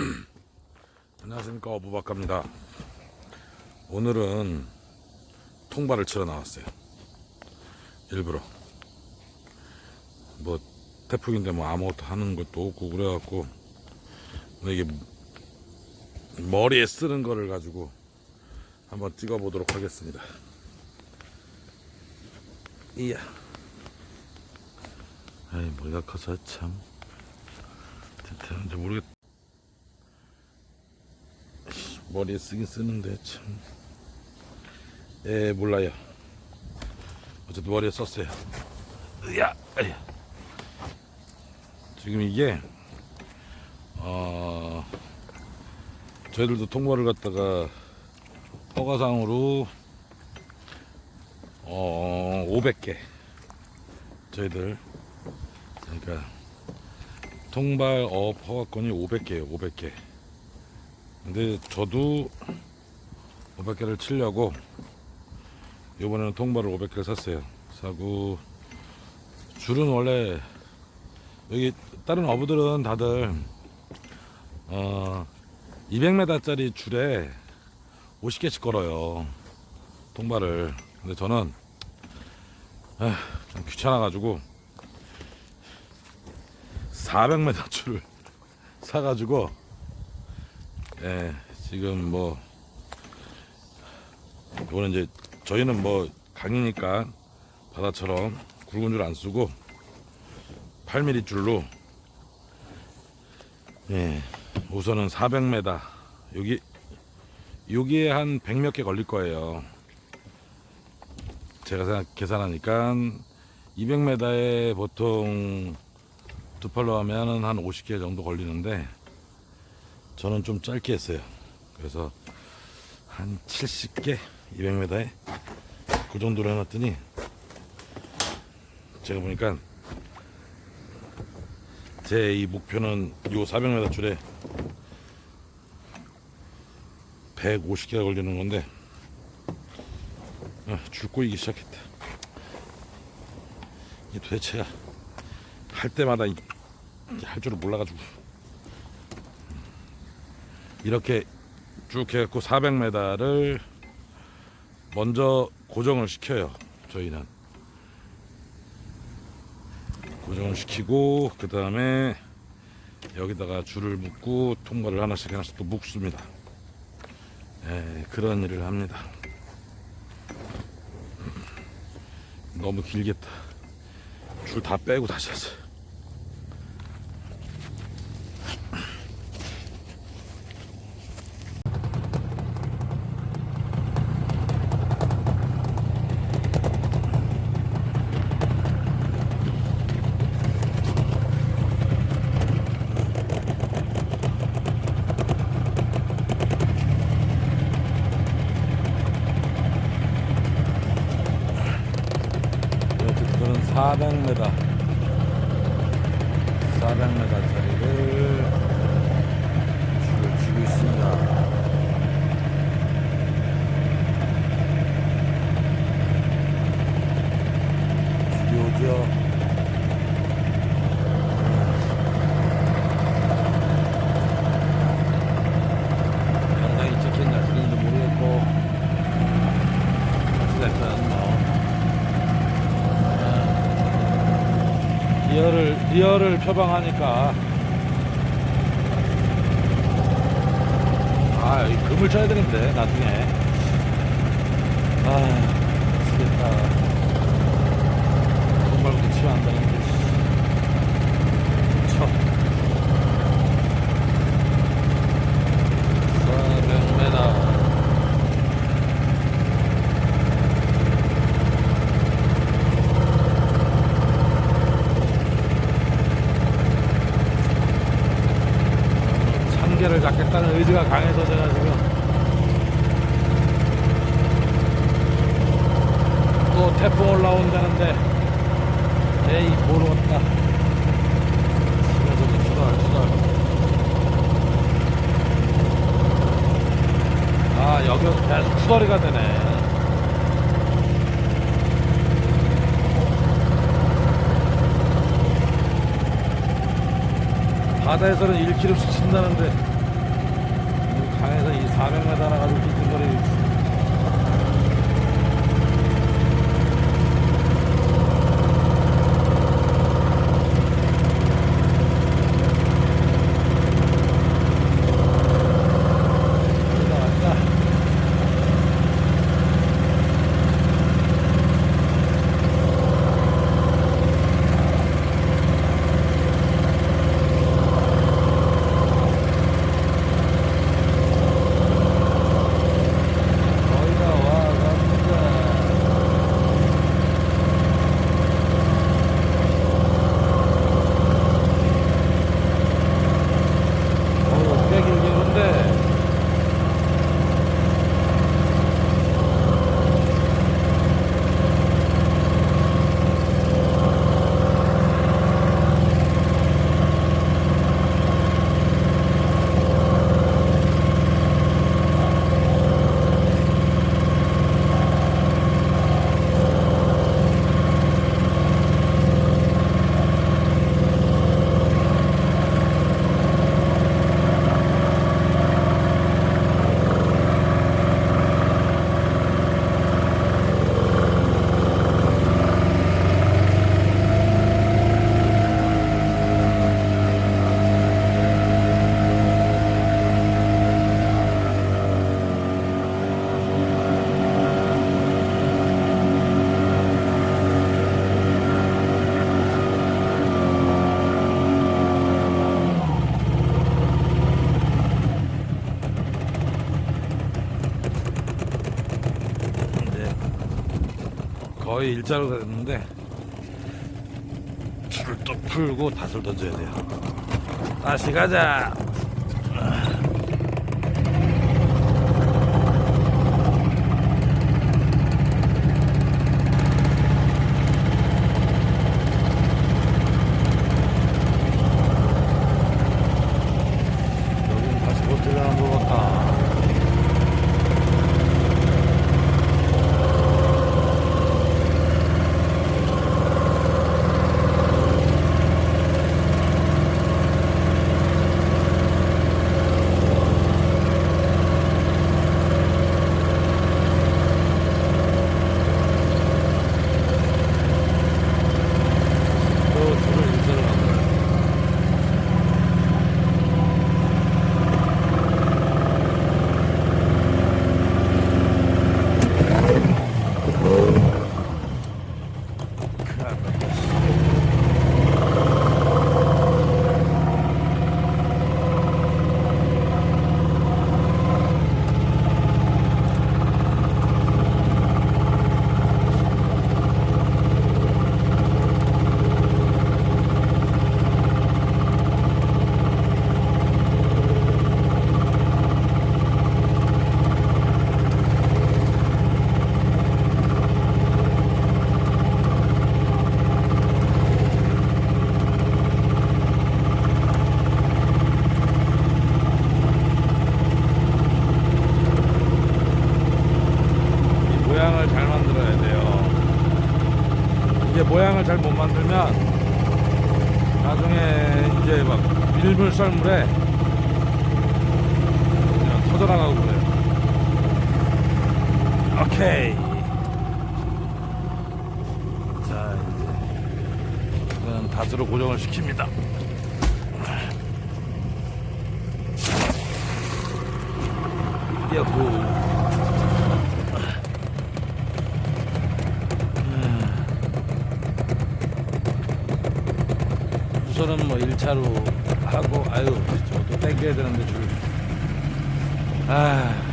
안녕하십니까 어부박갑니다. 오늘은 통발을 치러 나왔어요. 일부러. 뭐 태풍인데 뭐 아무것도 하는 것도 없고 그래갖고 오늘 이게 머리에 쓰는 거를 가지고 한번 찍어 보도록 하겠습니다. 이야. 아이 머리가 커서 참. 대체 모르겠 머리에 쓰긴 쓰는데 참. 예, 몰라요. 어쨌든 머리에 썼어요. 으야, 으야. 지금 이게, 어, 저희들도 통보를 갖다가 허가상으로, 어, 500개. 저희들. 그러니까, 통발 어업 허가권이 500개예요, 500개. 근데 저도 500개를 치려고 이번에는 통발을 500개를 샀어요. 사고 줄은 원래 여기 다른 어부들은 다들 어 200m짜리 줄에 50개씩 걸어요. 통발을. 근데 저는 아, 좀 귀찮아가지고 400m 줄을 사가지고 예, 지금 뭐 이거는 이제 저희는 뭐 강이니까 바다처럼 굵은 줄 안 쓰고 8mm 줄로 예, 우선은 400m 여기 여기에 한 100몇 개 걸릴 거예요. 제가 계산하니까 200m에 보통 두 팔로 하면은 한 50개 정도 걸리는데 저는 좀 짧게 했어요. 그래서 한 70개 200m에 그 정도로 해놨더니 제가 보니까 제 이 목표는 요 400m 줄에 150개가 걸리는 건데 어, 줄 꼬이기 시작했다. 이 도대체가 할 때마다 이- 할 줄을 몰라가지고 이렇게 쭉 해갖고 400m를 먼저 고정을 시켜요. 저희는 고정을 시키고 그 다음에 여기다가 줄을 묶고 통과를 하나씩 하나씩 또 묶습니다. 예, 그런 일을 합니다. 너무 길겠다. 줄 다 빼고 다시 하자. 어쨌든 400m 400m짜리를 줄을 쥐고 있습니다 줄이 오죠 영상이 찍혔냐 찍혔는지 모르겠고 어쨌든 뭐 리얼을 리얼을 표방하니까. 아 금을 쳐야 되는데 나중에. 아 미치겠다 금발부터 치면 안 되는데 쳐 400m 참개를 잡겠다는 의지가 강해서 제가 지금 또 태풍 올라온다는데 에이 모르겠다 집에서도 수달 수달 아 여기 계속 수달이가 되네. 바다에서는 1km씩 친다는데 강에서 이 400m 나가지고 찡찡거리 거의 일자로 됐는데 줄을 또 풀고 닷을 던져야 돼요. 다시 가자. 여긴 다시 호텔을 안 먹었다. 또 줄을 일자로 만들어요. 큰일 났다. 이 모양을 잘 만들어야 돼요. 이게 모양을 잘 못 만들면 나중에 이제 막 밀물 썰물에 그냥 터져나가고 그래요. 오케이. 자, 이제 이건 닷으로 고정을 시킵니다. 여보. 우선은 뭐 1차로 하고 아유 저도 땡겨야 되는데 줄. 아.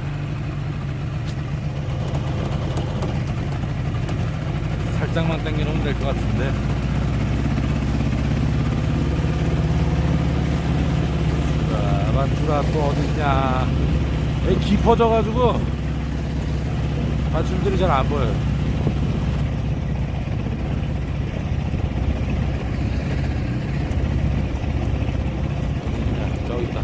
살짝만 땡겨놓으면 될 것 같은데. 자, 밧줄아 또 어딨냐. 깊어져가지고 밧줄들이 잘 안 보여요. 어딨냐. 저기 있다.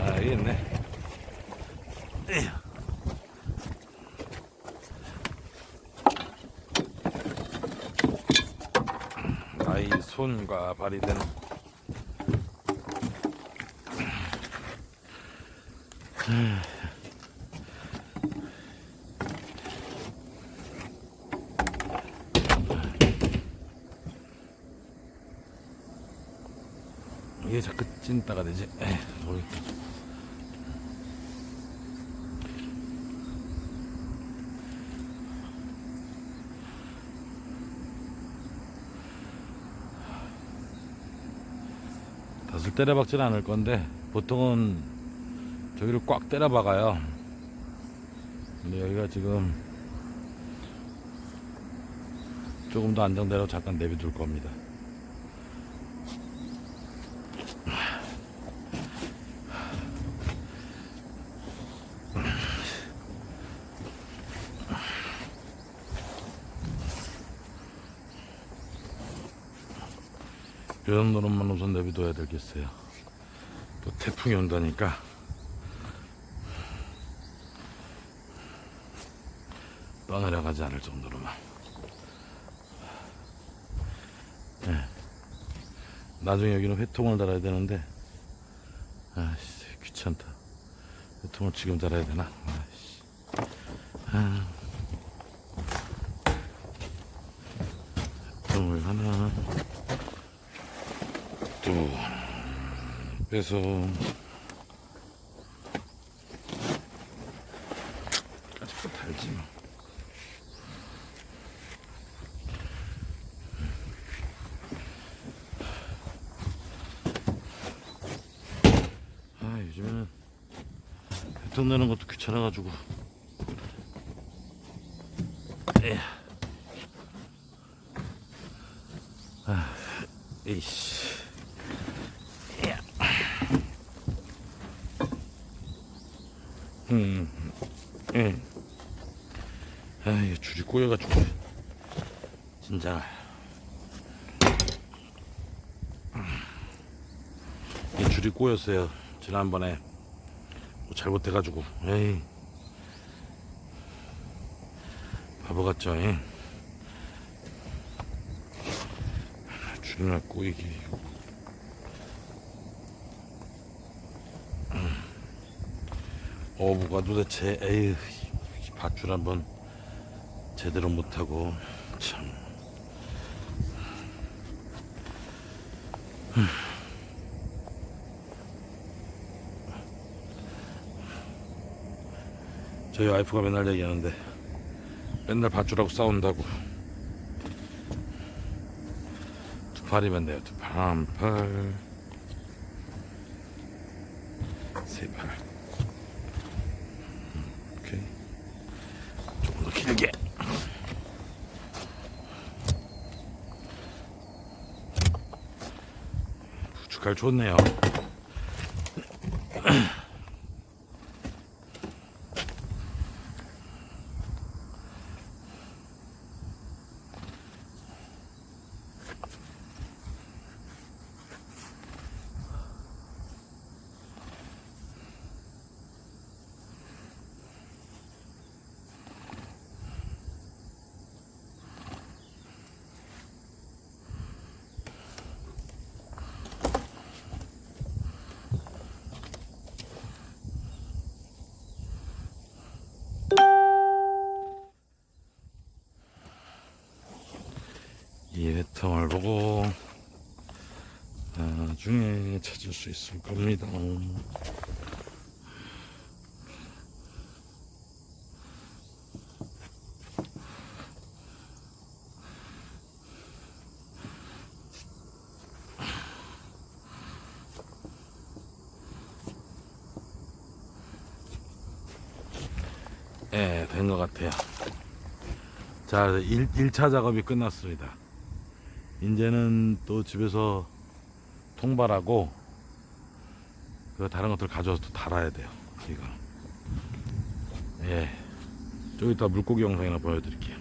아, 여기 있네. 에휴. 나의 손과 발이 된 이게 자꾸 찐따가 되지. 에이, 모르겠다. 때려박지는 않을 건데 보통은 저기를 꽉 때려박아요. 근데 여기가 지금 조금 더 안정대로 잠깐 내비둘 겁니다. 이런 노릇만 우선 내비둬야 되겠어요. 또 태풍이 온다니까. 떠내려가지 않을 정도로만. 예. 나중에 여기는 회통을 달아야 되는데, 아씨, 귀찮다. 회통을 지금 달아야 되나? 아씨. 아. 회통을 하나. 또 빼서 아직도 달지 뭐. 아 요즘에는 배턴 내는 것도 귀찮아가지고 에휴. 아 이씨 음, 음. 아, 이게 줄이 꼬여가지고. 진짜. 이 줄이 꼬였어요. 지난번에. 뭐 잘못해가지고. 에이. 바보 같죠, 잉? 줄이나 꼬이기. 어부가 도대체 에휴 이 밧줄 한번 제대로 못하고 참 흠. 저희 와이프가 맨날 얘기하는데 맨날 밧줄하고 싸운다고 두 팔이면 돼요 두 팔, 한 팔, 세 팔. 오케이. 조금 더 길게. 부축할 좋네요. 이 보고 나중에 찾을 수 있을 겁니다. 예, 된것 같아요. 자, 1, 1차 작업이 끝났습니다. 이제는 또 집에서 통발하고 그 다른 것들 가져와서 또 달아야 돼요. 이거. 예. 좀 이따 물고기 영상이나 보여드릴게요.